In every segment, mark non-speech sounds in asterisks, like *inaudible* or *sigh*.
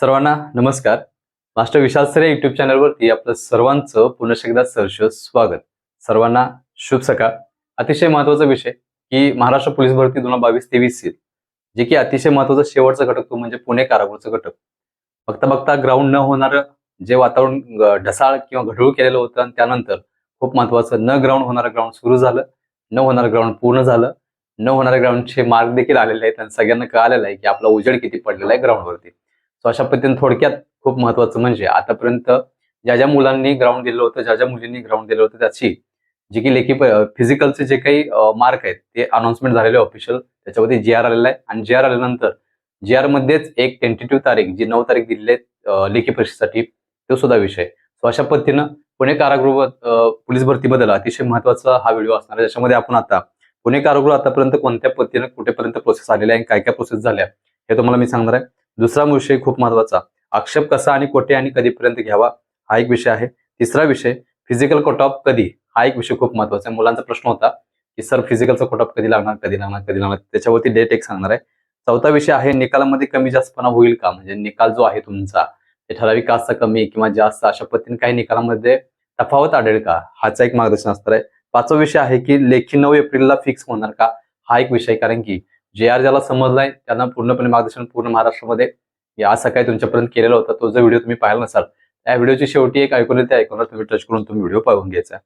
सर्वांना नमस्कार. मास्टर विशाल सरे युट्यूब चॅनलवरती आपलं सर्वांचं पुन्हा एकदा सरश स्वागत. सर्वांना शुभ सकाळ. अतिशय महत्त्वाचा विषय की महाराष्ट्र पोलीस भरती दोन हजार बावीस तेवीस जे की अतिशय महत्त्वाचा शेवटचा घटक तो म्हणजे पुणे कारागृहचा घटक. बघता बघता ग्राउंड न होणारं जे वातावरण ढसाळ किंवा घडूळ केलेलं होतं आणि त्यानंतर खूप महत्वाचं न ग्राउंड होणारं ग्राउंड सुरू झालं न होणारं ग्राउंड पूर्ण झालं न होणाऱ्या ग्राउंडचे मार्क देखील आलेले आहेत आणि सगळ्यांना कळालेलं आहे की आपला उजेड किती पडलेला आहे ग्राउंडवरती सो अशा पद्धतीने थोडक्यात खूप महत्वाचं म्हणजे आतापर्यंत ज्या ज्या मुलांनी ग्राउंड दिलं होतं ज्या ज्या मुलींनी ग्राउंड दिलं होतं त्याची जी की लेखी फिजिकलचे जे काही मार्क आहेत ते अनाउन्समेंट झालेले ऑफिशियल त्याच्यावरती जी आर आलेला आहे. आणि जी आर आल्यानंतर जी आर मध्येच एक टेंटेटिव्ह तारीख जी नऊ तारीख दिलेली आहे लेखी परीक्षेसाठी तो सुद्धा विषय सो अशा पद्धतीनं पुणे कारागृह पोलीस भरतीबद्दल अतिशय महत्त्वाचा हा व्हिडिओ असणार आहे. ज्याच्यामध्ये आपण आता पुणे कारागृह आतापर्यंत कोणत्या पद्धतीनं कुठेपर्यंत प्रोसेस आलेल्या आहे काय काय प्रोसेस झाल्या हे तुम्हाला मी सांगणार आहे. दुसरा विषय खूप महत्त्वाचा. आक्षेप कसा आणि कोठे आणि कधीपर्यंत घ्यावा हा एक विषय आहे. तिसरा विषय फिजिकल कट ऑफ कधी हा एक विषय खूप महत्त्वाचा आहे. मुलांचा प्रश्न होता की सर फिजिकलचा कट ऑफ कधी लागणार कधी लागणार कधी लागणार? त्याच्यावरती डेट एक सांगणार आहे. चौथा विषय आहे निकालामध्ये कमी जास्तपणा होईल का? म्हणजे निकाल जो आहे तुमचा ते ठराविक कासचा कमी किंवा जास्त अशा पद्धतीने काही निकालामध्ये तफावत आढळेल का? हाचा एक मार्गदर्शन असणार आहे. पाचवा विषय आहे की लेखी नऊ एप्रिलला फिक्स होणार का? हा एक विषय कारण की जे आर ज्याला समजलाय त्यांना पूर्णपणे मार्गदर्शन पूर्ण महाराष्ट्रामध्ये या आज सकाळी तुमच्यापर्यंत केलेला होता. तो जर व्हिडिओ तुम्ही पाहिला नसाल त्या व्हिडिओची शेवटी एक ऐकून येते ऐकून तुम्ही टच करून तुम्ही व्हिडिओ पाहून घ्यायचा.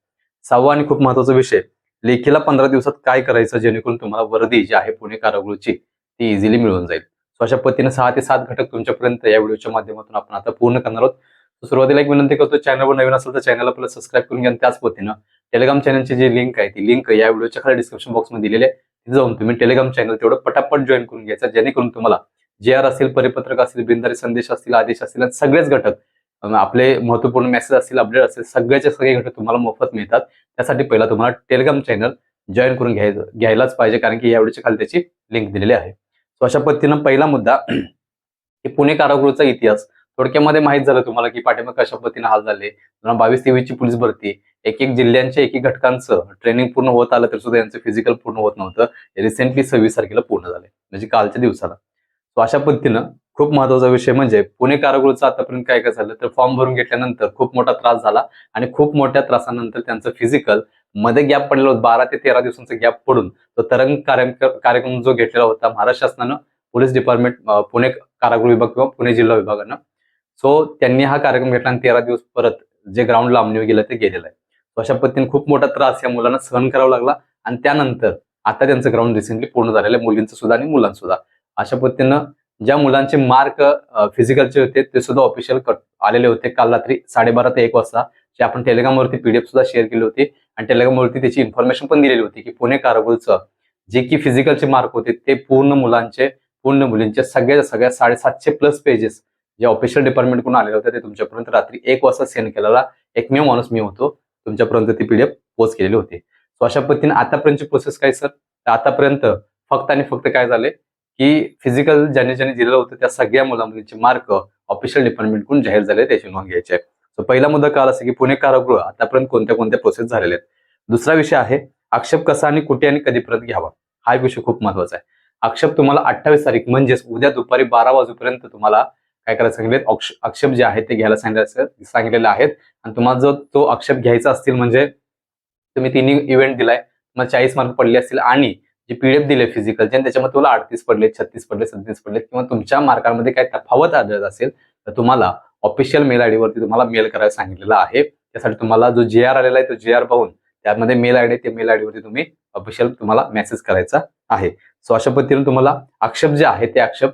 सहावा आणि खूप महत्त्वाचा विषय लेखीला पंधरा दिवसात काय करायचं जेणेकरून तुम्हाला वर्दी जी आहे पुणे कारागृहची ती इझिली मिळून जाईल. सो अशा पद्धतीने सहा ते सात घटक तुमच्यापर्यंत या व्हिडिओच्या माध्यमातून आपण आता पूर्ण करणार आहोत. सुरुवातीला एक विनंती करतो चॅनलवर नवीन असेल तर चॅनलला आपल्याला सबस्क्राईब करून घ्या त्याच पद्धतीनं टेलिग्राम चॅनलची जी लिंक आहे ती लिंक या व्हिडिओच्या खाली डिस्क्रिप्शन बॉक्समध्ये दिलेली आहे. तिथे जाऊन तुम्ही टेलिग्राम चॅनल तेवढं पटापट जॉईन करून घ्यायचा जेणेकरून तुम्हाला जे आर असेल परिपत्रक असतील बिनधारी संदेश असतील आदेश असतील सगळेच घटक आपले महत्त्वपूर्ण मेसेज असतील अपडेट असतील सगळ्याचे सगळे घटक तुम्हाला मोफत मिळतात. त्यासाठी पहिला तुम्हाला टेलिग्राम चॅनल जॉईन करून घ्यायचं घ्यायलाच पाहिजे कारण की यावेळेच्या खाली त्याची लिंक दिलेली आहे. सो अशा पद्धतीनं पहिला मुद्दा *clears throat* की पुणे कारागृहाचा इतिहास थोडक्यामध्ये माहीत झालं तुम्हाला की पाठिंबा कशा पद्धतीने हाल झाले. बावीस तेवीस ची पोलीस भरती. एक एक जिल्ह्यांच्या एक एक घटकांचं ट्रेनिंग पूर्ण होत आलं तर सुद्धा यांचं फिजिकल पूर्ण होत नव्हतं. रिसेंटली सव्वीस तारखेला पूर्ण झाले म्हणजे कालच्या दिवसाला. सो अशा पद्धतीनं खूप महत्त्वाचा विषय म्हणजे पुणे कारागृहचं आतापर्यंत काय काय झालं तर फॉर्म भरून घेतल्यानंतर खूप मोठा त्रास झाला आणि खूप मोठ्या त्रासानंतर त्यांचं फिजिकलमध्ये गॅप पडलेलं होतं. बारा ते तेरा दिवसांचा गॅप पडून तो तरंग कार्यक्रम जो घेतलेला होता महाराष्ट्र शासनानं पोलीस डिपार्टमेंट पुणे कारागृह विभाग किंवा पुणे जिल्हा विभागानं सो त्यांनी हा कार्यक्रम घेतला आणि तेरा दिवस परत जे ग्राउंड लांबणी गेलं ते गेलेलं आहे. अशा पद्धतीने खूप मोठा त्रास या मुलांना सहन करावा लागला आणि त्यानंतर आता त्यांचं ग्राउंड रिसेंटली पूर्ण झालेलं आहे मुलींचं सुद्धा आणि मुलांचं सुद्धा अशा पद्धतीनं ज्या मुलांचे मार्क फिजिकलचे होते ते सुद्धा ऑफिशियल आलेले होते. काल रात्री साडेबारा ते एक वाजता जे आपण टेलिग्रामवरती पीडीएफ सुद्धा शेअर केली होती आणि टेलिग्रामवरती त्याची इन्फॉर्मेशन पण दिलेली होती की पुणे कारागृहचं जे की फिजिकलचे मार्क होते ते पूर्ण मुलांचे पूर्ण मुलींचे सगळ्या सगळ्या साडेसातशे प्लस पेजेस जे ऑफिशियल डिपार्टमेंटकडून आलेले होते ते तुमच्यापर्यंत रात्री एक वाजता सेंड केलेला एकमेव माणूस मी होतो. तुमच्यापर्यंत ती पीडीएफ पोच केलेली होती. सो अशा पद्धतीने आतापर्यंतची प्रोसेस काय सर तर आतापर्यंत फक्त आणि फक्त काय झाले की फिजिकल ज्याने ज्याने दिलेलं होतं त्या सगळ्या मुला मुलींचे मार्क ऑफिशियल डिपार्टमेंटकडून जाहीर झाले त्याची नोंद घ्यायची आहे. सो पहिला मुद्दा काल असा की पुणे कारागृह आतापर्यंत कोणत्या कोणत्या प्रोसेस झालेल्या आहेत? दुसरा विषय आहे आक्षेप कसा आणि कुठे आणि कधीपर्यंत घ्यावा? हा एक विषय खूप महत्त्वाचा आहे. आक्षेप तुम्हाला अठ्ठावीस तारीख म्हणजेच उद्या दुपारी बारा वाजेपर्यंत तुम्हाला काय करायला सांगितले आक्षेप जे आहेत ते घ्यायला सांगितले सांगितलेले आहेत. आणि तुम्हाला जर तो आक्षेप घ्यायचा असतील म्हणजे तुम्ही तिन्ही इव्हेंट दिलाय. तुम्हाला चाळीस मार्क पडले असतील आणि जे पीडीएफ दिले फिजिकलचे आणि त्याच्यामध्ये तुम्हाला अडतीस पडले छत्तीस पडले सदतीस पडले किंवा तुमच्या मार्कांमध्ये काही तफावत आढळत असेल तर तुम्हाला ऑफिशियल मेल आय वरती तुम्हाला मेल करायला सांगितलेलं आहे. त्यासाठी तुम्हाला जो जे आर आलेला आहे तो जे आर पाहून त्यामध्ये मेल आयडी ते मेल आय वरती तुम्ही ऑफिशियल तुम्हाला मेसेज करायचा आहे. सो अशा पद्धतीने तुम्हाला आक्षेप जे आहे ते आक्षेप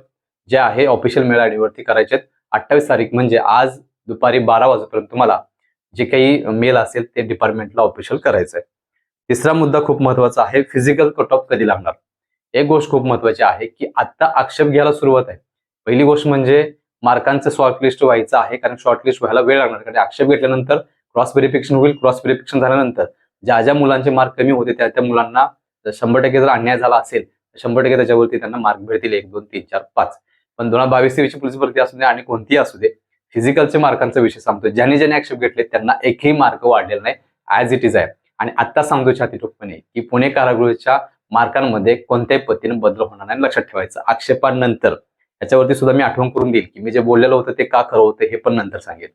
जे आहे ऑफिशियल मेल आयडीवरती करायचे अठ्ठावीस तारीख म्हणजे आज दुपारी बारा वाजेपर्यंत तुम्हाला जे काही मेल असेल ते डिपार्टमेंटला ऑफिशियल करायचं आहे. तिसरा मुद्दा खूप महत्त्वाचा आहे फिजिकल कट ऑफ कधी लागणार? एक गोष्ट खूप महत्वाची आहे की आता आक्षेप घ्यायला सुरुवात आहे. पहिली गोष्ट म्हणजे मार्कांचं शॉर्टलिस्ट व्हायचं आहे कारण शॉर्टलिस्ट व्हायला वेळ लागणार. कारण आक्षेप घेतल्यानंतर क्रॉस व्हेरिफिकेशन होईल क्रॉस व्हेरिफिकेशन झाल्यानंतर ज्या ज्या मुलांचे मार्क कमी होते त्या त्या मुलांना जर शंभर टक्के जर अन्याय झाला असेल तर शंभर टक्के त्याच्यावरती त्यांना मार्क भेटतील एक दोन तीन चार पाच. पण दोन हजार बावीस तेवीसची पोलीस भरती असू दे आणि कोणतीही असू दे फिजिकलच्या मार्कांचा विषय सांगतो ज्यांनी ज्यांनी आक्षेप घेतले त्यांना एकही मार्क वाढलेला नाही. ॲज इट इज आहे. आणि आता सांगतो छाती ठोकपणे की पुणे कारागृहाच्या मार्कांमध्ये कोणत्याही पद्धतीने बदल होणार नाही. लक्षात ठेवायचं. आक्षेपानंतर याच्यावरती सुद्धा मी आठवण करून देईल की मी जे बोललेलं होतं ते का खरं होतं हे पण नंतर सांगेल.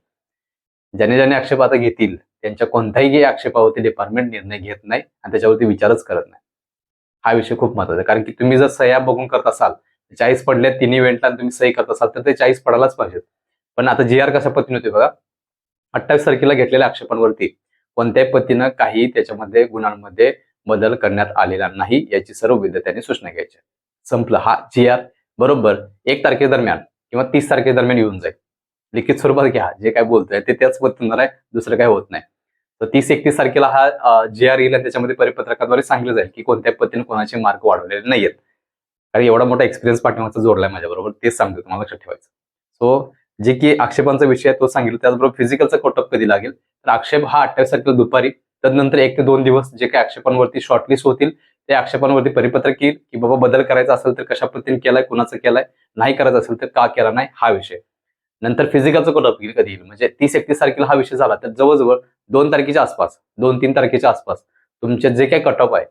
ज्याने ज्याने आक्षेप आता घेतील त्यांच्या कोणत्याही आक्षेपावरती डिपार्टमेंट निर्णय घेत नाही आणि त्याच्यावरती विचारच करत नाही. हा विषय खूप महत्त्वाचा कारण की तुम्ही जर सह्या बघून करत असाल चाळीस पडल्या तिन्ही इव्हेंटला तुम्ही सही करत असाल तर ते चाळीस पडायलाच पाहिजेत. पण आता जी आर कशा पद्धतीने होते बघा अठ्ठावीस तारखेला घेतलेल्या आक्षेपांवरती कोणत्याही पद्धतीनं काही त्याच्यामध्ये गुणांमध्ये बदल करण्यात आलेला नाही याची सर्व विद्यार्थ्यांनी सूचना घ्यायची. संपलं. हा जी आर बरोबर एक तारखेदरम्यान किंवा तीस तारखेदरम्यान येऊन जाईल. लिखित स्वरूपात घ्या. जे काय बोलतोय ते त्याच पद्धतीनं आहे दुसरं काय होत नाही. तर तीस एकतीस तारखेला हा जी आर येईल त्याच्यामध्ये परिपत्रकाद्वारे सांगितलं जाईल की कोणत्या पद्धतीने कोणाचे मार्क वाढवलेले नाहीयेत. कारण एवढा मोठा एक्सपिरियन्स पाठीमागचा जोडलाय माझ्याबरोबर तेच सांगतो तुम्हाला लक्षात ठेवायचं. सो जे की आक्षेपांचा विषय आहे तो सांगितलं त्याचबरोबर फिजिकलचा कटअप कधी लागेल? तर आक्षेप हा अठ्ठावीस तारखेला दुपारी तदनंतर एक ते दोन दिवस जे काही आक्षेपांवरती शॉर्टलिस्ट होतील त्या आक्षेपांवरती परिपत्रक येईल की बाबा बदल करायचा असेल तर कशा पद्धतीने केलाय कुणाचं केलाय नाही करायचं असेल तर का केला नाही हा विषय. नंतर फिजिकलचं कटअप येईल कधी येईल? म्हणजे तीस एकतीस तारखेला हा विषय झाला तर जवळजवळ दोन तारखेच्या आसपास दोन तीन तारखेच्या आसपास तुमचे जे काही कटअप आहे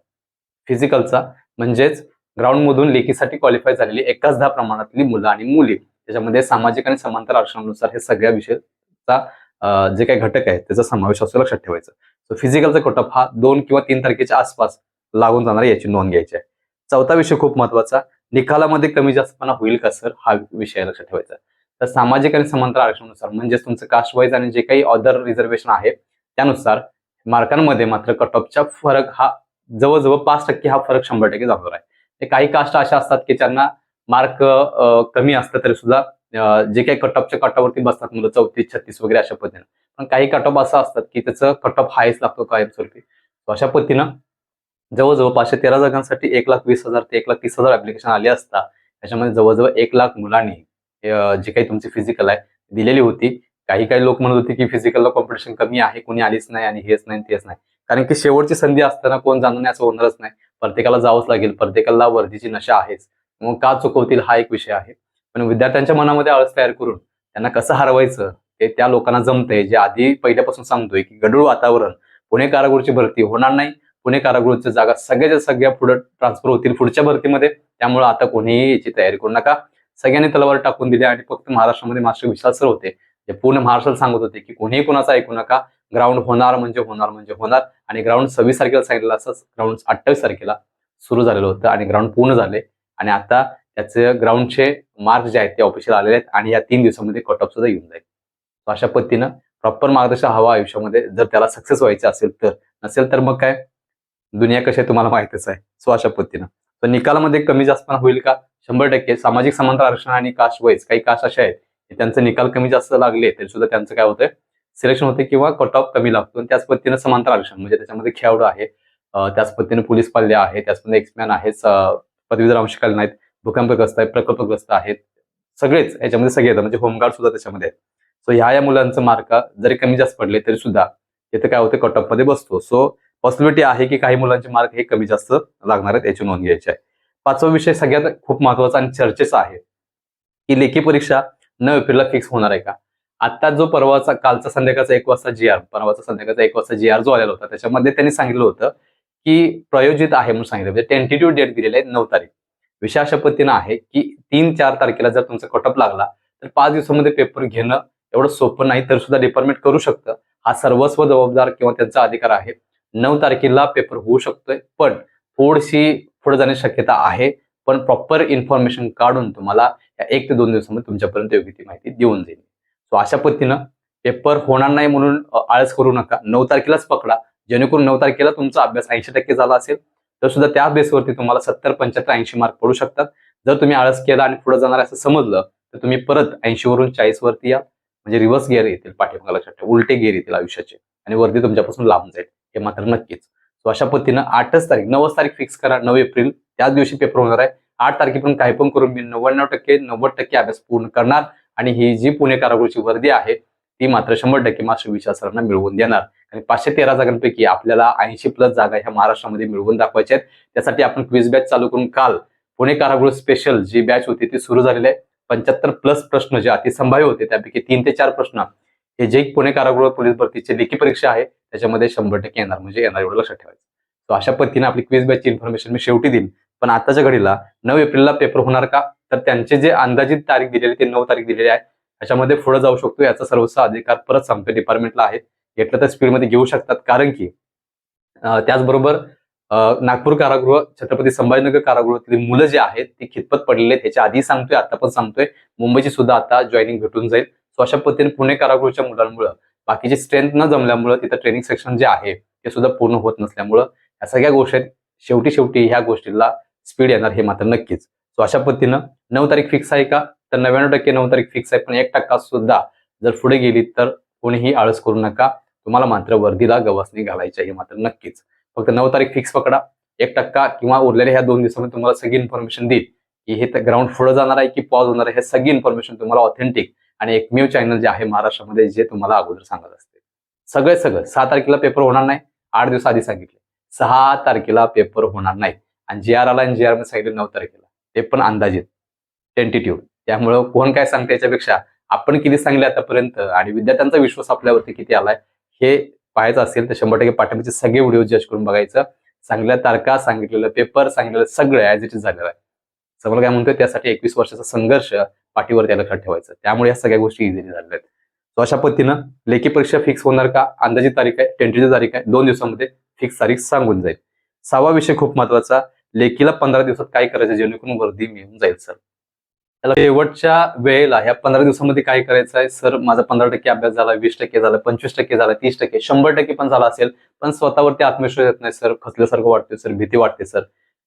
फिजिकलचा म्हणजेच ग्राउंडमधून लेखीसाठी क्वालिफाय झालेली एकाच दहा प्रमाणातली मुलं आणि मुली. त्याच्यामध्ये सामाजिक आणि समांतर आरक्षणानुसार हे सगळ्या विषयाचा जे काही घटक आहे त्याचा समावेश असतो लक्षात ठेवायचं. सो फिजिकलचा कटअप हा दोन किंवा तीन तारखेच्या आसपास लागून जाणार याची नोंद घ्यायची आहे. चौथा विषय खूप महत्त्वाचा निकालामध्ये कमी जास्तपणा होईल का सर? हा विषय लक्षात ठेवायचा. तर सामाजिक आणि समांतर आरक्षणानुसार म्हणजेच तुमचं कास्ट वाईज आणि जे काही अदर रिझर्वेशन आहे त्यानुसार मार्कांमध्ये मात्र कटऑफचा फरक हा जवळजवळ पाच टक्के हा फरक शंभर टक्के जाणार आहे. काही कास्ट अशा असतात की त्यांना मार्क कमी असतात तरी सुद्धा जे काही कटऑफच्या कटावरती बसतात मुलं चौतीस छत्तीस वगैरे अशा पद्धतीनं. पण काही कटऑफ असं असतात की त्याचं कटऑफ हायच लागतो कायमस्वरूपी. अशा पद्धतीनं जवळजवळ पाचशे तेरा जागांसाठी एक लाख वीस हजार ते एक लाख तीस हजार ऍप्लिकेशन आले असता त्याच्यामध्ये जवळजवळ एक लाख मुलांनी जे काही तुमची फिजिकल आहे दिलेली होती. काही काही लोक म्हणत होते की फिजिकलला कॉम्पिटिशन कमी आहे कोणी आलीच नाही आणि हेच नाही तेच नाही. कारण की शेवटची संधी असताना कोण जाणं नाही असं होणारच नाही. प्रत्येकाला जावंच लागेल प्रत्येकाला वर्दीची नशा आहेच. मग का चुकवतील हा एक विषय आहे. पण विद्यार्थ्यांच्या मनामध्ये आळस तयार करून त्यांना कसं हरवायचं ते त्या लोकांना जमतंय. जे आधी पहिल्यापासून सांगतोय की गडूळ वातावरण पुणे कारागृहची भरती होणार नाही. पुणे कारागृहच्या जागा सगळ्याच्या सगळ्या पुढे ट्रान्सफर होतील पुढच्या भरतीमध्ये. त्यामुळे आता कोणीही याची तयारी करू नका. सगळ्यांनी तलवार टाकून दिली आणि फक्त महाराष्ट्रामध्ये मास्टर विशाल सर होते. जे पूर्ण महाराष्ट्राला सांगत होते की कोणीही कुणाचा ऐकू नका. ग्राउंड होणार म्हणजे होणार म्हणजे होणार. आणि ग्राउंड सव्वीस तारखेला सांगितलं असंच ग्राउंड अठ्ठावीस तारखेला सुरू झालेलं होतं आणि ग्राउंड पूर्ण झाले. आणि आता त्याचे ग्राउंडचे मार्क जे आहेत ते ऑफिशियल आलेले आहेत आणि या तीन दिवसामध्ये कट ऑफ सुद्धा येऊन जाईल. अशा पद्धतीनं प्रॉपर मार्गदर्शन हवा आयुष्यामध्ये. जर त्याला सक्सेस व्हायचं असेल तर. नसेल तर मग काय? दुनिया कशी आहे तुम्हाला माहितीच आहे. सो अशा पद्धतीनं. तर निकालामध्ये कमी जास्त पण होईल का? शंभर टक्के. सामाजिक समांतर आरक्षण आणि कास्ट वयच काही कास्ट अशा आहेत की त्यांचे निकाल कमी जास्त लागले तरी सुद्धा त्यांचं काय होतंय? सिलेक्शन होते किंवा कट ऑफ कमी लागतो. आणि त्याच पद्धतीनं समांतर आरक्षण म्हणजे त्याच्यामध्ये खेळाडू आहे त्याच पद्धतीने पोलीस पाल्य आहे त्याच पद्धतीने एक्समॅन आहेत पदवीधर अंशकालीन आहेत भूकंपग्रस्त आहेत प्रकल्पग्रस्त आहेत सगळेच याच्यामध्ये सगळे येतात म्हणजे होमगार्ड सुद्धा त्याच्यामध्ये आहेत. सो ह्या या मुलांचं मार्क जरी कमी जास्त पडले तरी सुद्धा इथं काय होतं कट ऑफमध्ये बसतो. सो पॉसिबिलिटी आहे की काही मुलांचे मार्क हे कमी जास्त लागणार आहेत याची नोंद घ्यायची आहे. पाचवा विषय सगळ्यात खूप महत्त्वाचा आणि चर्चेचा आहे की लेखी परीक्षा न एप्रिलला फिक्स होणार आहे का? आता जो परवाचा कालचा संध्याकाळचा एक वाजता जी आर परवाचा संध्याकाळचा एक वाजता जी आर जो आलेला होता त्याच्यामध्ये त्यांनी सांगितलं होतं की प्रयोजित आहे म्हणून सांगितलं. म्हणजे टेंटेटिव्ह डेट दिलेली आहे नऊ तारीख. विषय अशा पद्धतीनं आहे की तीन चार तारखेला जर तुमचा कटअप लागला तर पाच दिवसामध्ये पेपर घेणं एवढं सोपं नाही तर सुद्धा डिपार्टमेंट करू शकतं. हा सर्वस्व जबाबदार किंवा त्यांचा अधिकार आहे. नऊ तारखेला पेपर होऊ शकतोय पण थोडीशी पुढे जाण्याची शक्यता आहे. पण प्रॉपर इन्फॉर्मेशन काढून तुम्हाला एक ते दोन दिवसामध्ये तुमच्यापर्यंत योग्य ती माहिती देऊन जाईल. सो अशा पद्धतीनं पेपर होणार नाही म्हणून आळस करू नका. नऊ तारखेलाच पकडा. जेणेकरून नऊ तारखेला तुमचा अभ्यास ऐंशी टक्के झाला असेल तर सुद्धा त्या बेसवरती तुम्हाला सत्तर पंच्याहत्तर ऐंशी मार्क पडू शकतात. जर तुम्ही आळस केला आणि पुढे जाणार असं समजलं तर तुम्ही परत ऐंशी वरून चाळीस वरती या. म्हणजे रिव्हर्स गेअर येतील पाठीमागा लक्षात ठेवा. उलटे गिअर येतील आयुष्याचे. आणि वरती तुमच्यापासून लांब जाईल. हे मात्र नक्कीच. सो अशा पद्धतीनं आठच तारीख नवच तारीख फिक्स करा. नऊ एप्रिल त्याच दिवशी पेपर होणार आहे. आठ तारखेपर्यंत काही पण करून मी नव्याण्णव टक्के नव्वद टक्के अभ्यास पूर्ण करणार. आणि ही जी पुणे कारागृहची वर्दी आहे ती मात्र शंभर टक्के मास्टर सरांना मिळवून देणार. आणि पाचशे तेरा जागांपैकी आपल्याला ऐंशी प्लस जागा ह्या महाराष्ट्रामध्ये मिळवून दाखवायच्या आहेत. त्यासाठी आपण क्विज बॅच चालू करून काल पुणे कारागृह स्पेशल जी बॅच होती ती सुरू झालेली आहे. पंच्याहत्तर प्लस प्रश्न जे अतिसंभाव्य होते त्यापैकी तीन ते चार प्रश्न हे जे पुणे कारागृह पोलीस भरतीची लेखी परीक्षा आहे त्याच्यामध्ये शंभर टक्के येणार म्हणजे येणार एवढं लक्षात ठेवायचं. तो अशा पद्धतीने आपली क्विज बॅचची इन्फॉर्मेशन मी शेवटी देईन. पण आताच्या घडीला नऊ एप्रिलला पेपर होणार का? तर त्यांचे जे अंदाजित तारीख दिलेली ते नऊ तारीख दिलेली आहे. त्याच्यामध्ये पुढे जाऊ शकतो याचा सर्वस्व अधिकार परत सांगतो डिपार्टमेंटला आहे. घेतलं तर स्पीडमध्ये घेऊ शकतात कारण की त्याचबरोबर नागपूर कारागृह छत्रपती संभाजीनगर कारागृहातील मुलं जे आहेत ती खितपत पडलेले आहेत. ह्याच्या आधी सांगतोय आता पण सांगतोय. मुंबईची सुद्धा आता जॉईनिंग भेटून जाईल. सो अशा पद्धतीने पुणे कारागृहाच्या मुलांमुळे बाकीची स्ट्रेंथ न जमल्यामुळं तिथं ट्रेनिंग सेक्शन जे आहे ते सुद्धा पूर्ण होत नसल्यामुळं या सगळ्या गोष्टी आहेत. शेवटी शेवटी ह्या गोष्टीला स्पीड येणार हे मात्र नक्कीच. सो अशा पद्धतीनं नऊ तारीख फिक्स आहे का? तर नव्याण्णव टक्के नऊ तारीख फिक्स आहे. पण एक टक्का सुद्धा जर पुढे गेली तर कोणीही आळस करू नका. तुम्हाला मात्र वर्दीला गवसणी घालायची आहे हे मात्र नक्कीच. फक्त नऊ तारीख फिक्स पकडा. एक टक्का किंवा उरलेल्या ह्या दोन दिवसामध्ये तुम्हाला सगळी इन्फॉर्मेशन देईल की हे ग्राउंड पुढे जाणार आहे की पॉज होणार आहे हे सगळी इन्फॉर्मेशन तुम्हाला ऑथेंटिक आणि एकमेव चॅनल जे आहे महाराष्ट्रामध्ये जे तुम्हाला अगोदर सांगत असते. सगळे सगळं सहा तारखेला पेपर होणार नाही. आठ दिवस आधी सांगितले. सहा तारखेला पेपर होणार नाही. आणि जे आर आला आणि जी आरमध्ये सांगितलं नऊ तारखेला. ते पण अंदाजित टेंटिट्यूड त्यामुळं कोण काय सांगते याच्यापेक्षा आपण किती सांगले आतापर्यंत आणि विद्यार्थ्यांचा विश्वास आपल्यावरती किती आलाय हे पाहायचं असेल तर शंभर टक्के पाठिंबाचे सगळे व्हिडिओ जज करून बघायचं. सांगितल्या तारखा सांगितलेलं पेपर सांगितलेलं सगळं ॲज इट इज झालेलं आहे. समोर काय म्हणतोय? त्यासाठी एकवीस वर्षाचा संघर्ष पाठीवर त्या लक्षात ठेवायचं त्यामुळे या सगळ्या गोष्टी इझिली झालेल्या आहेत. So अशा पद्धतीनं लेखी परीक्षा फिक्स होणार का? अंदाजित तारीख आहे टेंटेटिव्ह तारीख आहे. दोन दिवसामध्ये फिक्स तारीख सांगून जाईल. सहावा विषय खूप महत्त्वाचा लेखीला पंधरा दिवसात काय करायचं? जेणेकरून वर्दी मिळून जाईल सर. त्याला शेवटच्या वेळेला ह्या पंधरा दिवसामध्ये काय करायचं आहे? सर माझा पंधरा टक्के अभ्यास झाला वीस टक्के झाला पंचवीस टक्के झाला तीस टक्के शंभर टक्के पण झाला असेल पण स्वतःवरती आत्मविश्वास येत नाही सर. खचल्यासारखं वाटते सर. भीती वाटते सर.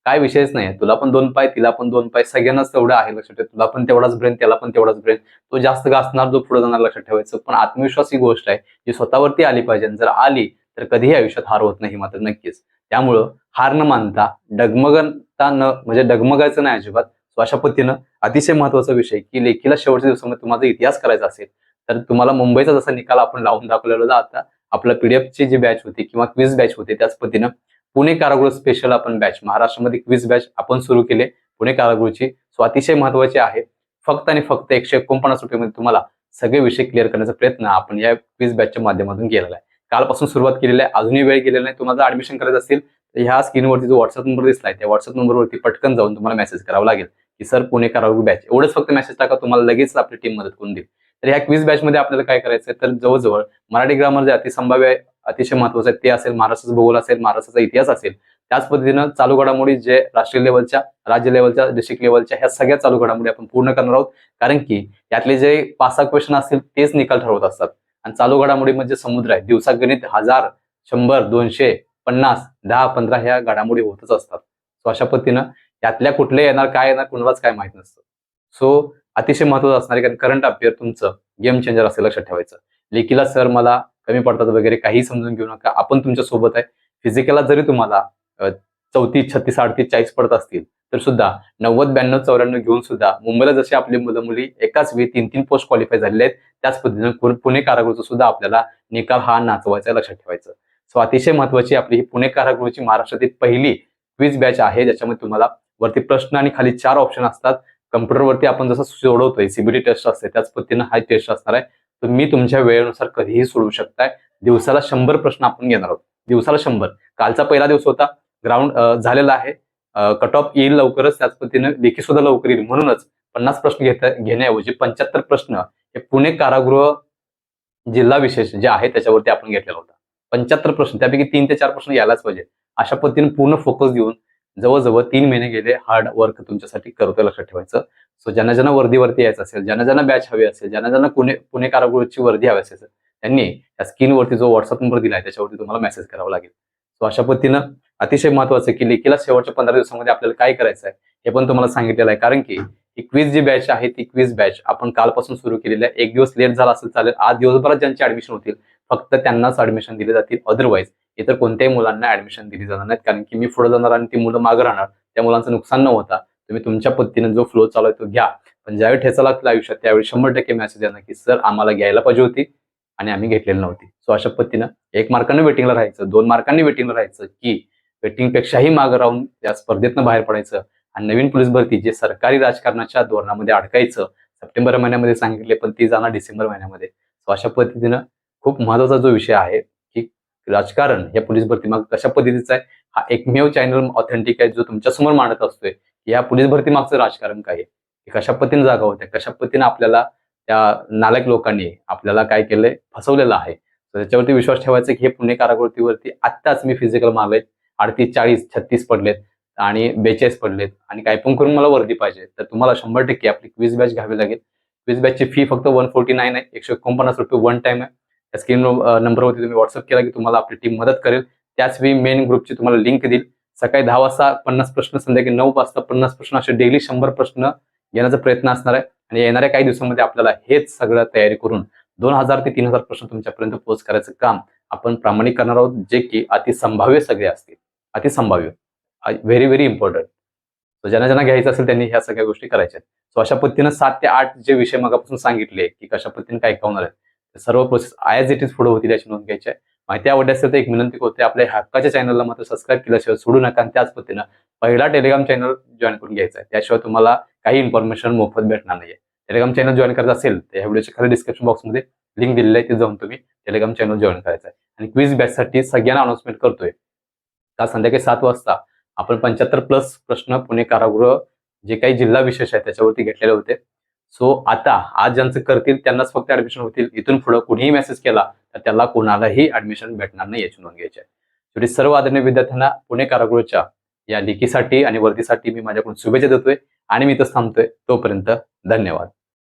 काय विषयच नाही. तुला पण दोन पाय तिला पण दोन पाय. सगळ्यांनाच तेवढं आहे लक्षात ठेव. तुला पण तेवढाच ब्रेन त्याला पण तेवढाच ब्रेन. तो जास्त गासणार जो पुढे जाणार लक्षात ठेवायचं. पण आत्मविश्वास ही गोष्ट आहे जी स्वतःवरती आली पाहिजे. जर आली तर कधीही आयुष्यात हार होत नाही मात्र नक्कीच. त्यामुळं हार न मानता डगमगता न म्हणजे डगमगायचं नाही अजिबात. सो अशा पद्धतीनं अतिशय महत्त्वाचा विषय की लेखीला शेवटच्या दिवसामध्ये तुम्हाला इतिहास करायचा असेल तर तुम्हाला मुंबईचा जसा निकाल आपण लावून दाखवलेला होता आता आपला पीडीएफची जी बॅच होती किंवा क्विज बॅच होती त्याच पद्धतीनं पुणे कारागृह स्पेशल आपण बॅच महाराष्ट्रामध्ये क्विज बॅच आपण सुरू केले पुणे कारागृहची. सो अतिशय महत्वाची आहे. फक्त आणि फक्त एकशे एकोणपन्नास रुपयामध्ये तुम्हाला सगळे विषय क्लिअर करण्याचा प्रयत्न आपण या क्विज बॅचच्या माध्यमातून केलेला आहे. कालपासून सुरुवात केलेली आहे. अजूनही वेळ गेलेला नाही. तुम्हाला ऍडमिशन करायचं असेल तर ह्या स्क्रीनवरती जो व्हॉट्सअप नंबर दिसलाय त्या व्हॉट्सअप नंबरवरती पटकन जाऊन तुम्हाला मेसेज करावा लागेल की सर पुणे कारागृह बॅच एवढंच फक्त मेसेज टाका तुम्हाला लगेच आपली टीम मदत करून देईल. तर ह्या क्विज बॅच मध्ये आपल्याला काय करायचं तर जवळजवळ मराठी ग्रामर जे अतिसंभाव्य अतिशय महत्वाचं आहे ते असेल महाराष्ट्राचा भूगोल असेल महाराष्ट्राचा इतिहास असेल त्याच पद्धतीनं चालू घडामोडी जे राष्ट्रीय लेवलच्या राज्य लेवलच्या डिस्ट्रिक्ट लेवलच्या ह्या सगळ्या चालू घडामोडी आपण पूर्ण करणार आहोत. कारण की यातले जे पाच सहा क्वेश्चन असतील तेच निकाल ठरवत असतात. आणि चालू घडामोडी म्हणजे समुद्र आहे. दिवसागणित हजार शंभर दोनशे पन्नास दहा पंधरा ह्या घडामोडी होतच असतात. सो अशा पद्धतीनं यातल्या कुठले येणार काय येणार कुणालाच काय माहीत नसतं. सो अतिशय महत्वाचं असणार आहे कारण करंट अफेअर तुमचं गेम चेंजर असेल लक्षात ठेवायचं. लेखीला सर मला कमी पडतात वगैरे काही समजून घेऊ नका. आपण तुमच्यासोबत आहे. फिजिकलला जरी तुम्हाला चौतीस छत्तीस अडतीस चाळीस पडत असतील तर सुद्धा नव्वद ब्याण्णव चौऱ्याण्णव घेऊन सुद्धा मुंबईला जसे आपले मुलं मुली एकाच वेळी तीन तीन पोस्ट क्वालिफाय झालेले आहेत त्याच पद्धतीने पुणे कारागृहचा सुद्धा आपल्याला निकाल हा नाचवायचा लक्षात ठेवायचं. सो अतिशय महत्वाची आपली ही पुणे कारागृहची महाराष्ट्रातील पहिली क्विज बॅच आहे ज्याच्यामध्ये तुम्हाला वरती प्रश्न आणि खाली चार ऑप्शन असतात. कम्प्युटरवरती आपण जसं सोडवतोय सीबीटी टेस्ट असते त्याच पद्धतीनं हा टेस्ट असणार आहे. तुम्ही तुमच्या वेळेनुसार कधीही सोडवू शकताय. दिवसाला शंभर प्रश्न आपण घेणार आहोत. दिवसाला शंभर. कालचा पहिला दिवस होता. ग्राउंड झालेला आहे. कट ऑफ येईल लवकरच. त्याच पद्धतीने लेखी सुद्धा लवकर येईल. म्हणूनच पन्नास प्रश्न घेता घेण्याऐवजी पंच्याहत्तर प्रश्न हे पुणे कारागृह जिल्हा विशेष जे आहे त्याच्यावरती आपण घेतलेला होता. पंच्याहत्तर प्रश्न त्यापैकी तीन ते चार प्रश्न यायलाच पाहिजे. अशा पद्धतीने पूर्ण फोकस देऊन जवळजवळ तीन महिने गेले हार्ड वर्क तुमच्यासाठी करतोय लक्षात ठेवायचं. सो ज्यांना ज्यांना वर्दीवरती यायचं असेल ज्यांना ज्यांना बॅच हवी असेल ज्यांना ज्यांना पुणे पुणे कारागृहची वर्दी हवी असेल त्यांनी या स्क्रीनवरती जो व्हॉट्सअप नंबर दिलाय त्याच्यावरती तुम्हाला मेसेज करावा लागेल. सो अशा पद्धतीनं अतिशय महत्वाचं की लेखीला शेवटच्या पंधरा दिवसामध्ये आपल्याला काय करायचं आहे हे पण तुम्हाला सांगितलेलं आहे. कारण की ही क्विज जी बॅच आहे ती क्विज बॅच आपण कालपासून सुरू केलेली आहे. एक दिवस लेट झाला असेल चालेल. आज दिवसभरात ज्यांची ऍडमिशन होतील फक्त त्यांनाच ऍडमिशन दिली जातील. अदरवाईज इतर कोणत्याही मुलांना ऍडमिशन दिली जाणार नाहीत. कारण की मी पुढे जाणार आणि ती मुलं मागे राहणार. त्या मुलांचं नुकसान न होता तुम्ही तुमच्या पद्धतीने जो फ्लो चालू आहे तो घ्या. पण ज्यावेळी ठेचा लागला आयुष्यात त्यावेळी शंभर टक्के मेसेज येणार की सर आम्हाला घ्यायला पाहिजे होती आणि आम्ही घेतलेली नव्हती. सो अशा पद्धतीनं एक मार्काने वेटिंगला राहायचं दोन मार्कांनी वेटिंगला राहायचं की वेटिंगपेक्षाही मागं राहून या स्पर्धेतनं बाहेर पडायचं आणि नवीन पोलीस भरती जे सरकारी राजकारणाच्या धोरणामध्ये अडकायचं सप्टेंबर महिन्यामध्ये सांगितले पण ती जाणार डिसेंबर महिन्यामध्ये. सो अशा पद्धतीनं खूप महत्त्वाचा जो विषय आहे की राजकारण या पोलीस भरती माग कशा पद्धतीचा आहे हा एकमेव चॅनल ऑथेंटिक आहे जो तुमच्यासमोर मांडत असतोय की या पोलीस भरती मागचं राजकारण काय आहे? कशा पद्धतीने जागा होत्या? कशा पद्धतीने आपल्याला त्या नालायक लोकांनी आपल्याला काय केलंय? फसवलेलं आहे. त्याच्यावरती विश्वास ठेवायचा की हे पुणे कारागृतीवरती आत्ताच मी फिजिकल मारलेत अडतीस चाळीस छत्तीस पडलेत आणि बेचाळीस पडलेत. आणि काय पण करून मला वर्दी पाहिजे. तर तुम्हाला शंभर टक्के आपली क्विज बॅच घ्यावी लागेल. क्विज बॅचची फी फक्त वन फोर्टी नाईन आहे. एकशे एकोणपन्नास रुपये वन टाइम आहे. त्या स्क्रीन नंबरवरती तुम्ही व्हॉट्सअप केला की तुम्हाला आपली टीम मदत करेल. त्याच वेळी मेन ग्रुपची तुम्हाला लिंक देईल. सकाळी दहा वाजता पन्नास प्रश्न संध्याकाळी नऊ वाजता पन्नास प्रश्न असे डेली शंभर प्रश्न येण्याचा प्रयत्न असणार आहे. आणि येणाऱ्या काही दिवसांमध्ये आपल्याला हेच सगळं तयारी करून दोन हजार ते तीन हजार प्रश्न तुमच्यापर्यंत पोहोच करायचं काम आपण प्रामाणिक करणार आहोत जे की अतिसंभाव्य सगळे असतील. अतिसंभाव्य व्हेरी व्हेरी इम्पॉर्टंट सो ज्यांना ज्यांना घ्यायचं असेल त्यांनी ह्या सगळ्या गोष्टी करायच्या. सो अशा पद्धतीनं सात ते आठ जे विषय मगापासून सांगितले की कशा पद्धतीने काय होणार आहे सर्व process I as it is पुढे होती त्याची नोंद घ्यायची आहे. माहिती आवडली असेल तर एक विनंती करते आपल्या हक्काच्या चॅनलला मात्र सबस्क्राईब केल्याशिवाय सोडू नका आणि त्याच पद्धतीनं पहिला टेलिग्राम चॅनल जॉईन करून घ्यायचा आहे. त्याशिवाय तुम्हाला काही इन्फॉर्मेशन मोफत भेटणार नाहीये. टेलिग्राम चॅनल जॉईन करायचं असेल तर ह्या व्हिडिओच्या खाली डिस्क्रिप्शन बॉक्समध्ये लिंक दिलेली आहे ते जाऊन तुम्ही टेलिग्राम चॅनल जॉईन करायचं आहे. आणि क्विज बॅचसाठी सगळ्यांना अनाउन्समेंट करतोय का संध्याकाळी सात वाजता आपण पंच्याहत्तर प्लस प्रश्न पुणे कारागृह जे काही जिल्हा विशेष आहे त्याच्यावरती घेतलेले होते. सो आता आज ज्यांचं करतील त्यांनाच फक्त ऍडमिशन होतील. इथून पुढे कुणीही मेसेज केला तर त्याला कोणालाही ऍडमिशन भेटणार नाही याची नोंद घ्यायची आहे. शेवटी सर्व आदरणीय विद्यार्थ्यांना पुणे कारागृहच्या या लेखीसाठी आणि वर्दीसाठी मी माझ्याकडून शुभेच्छा देतोय आणि मी इथंच थांबतोय. तोपर्यंत धन्यवाद.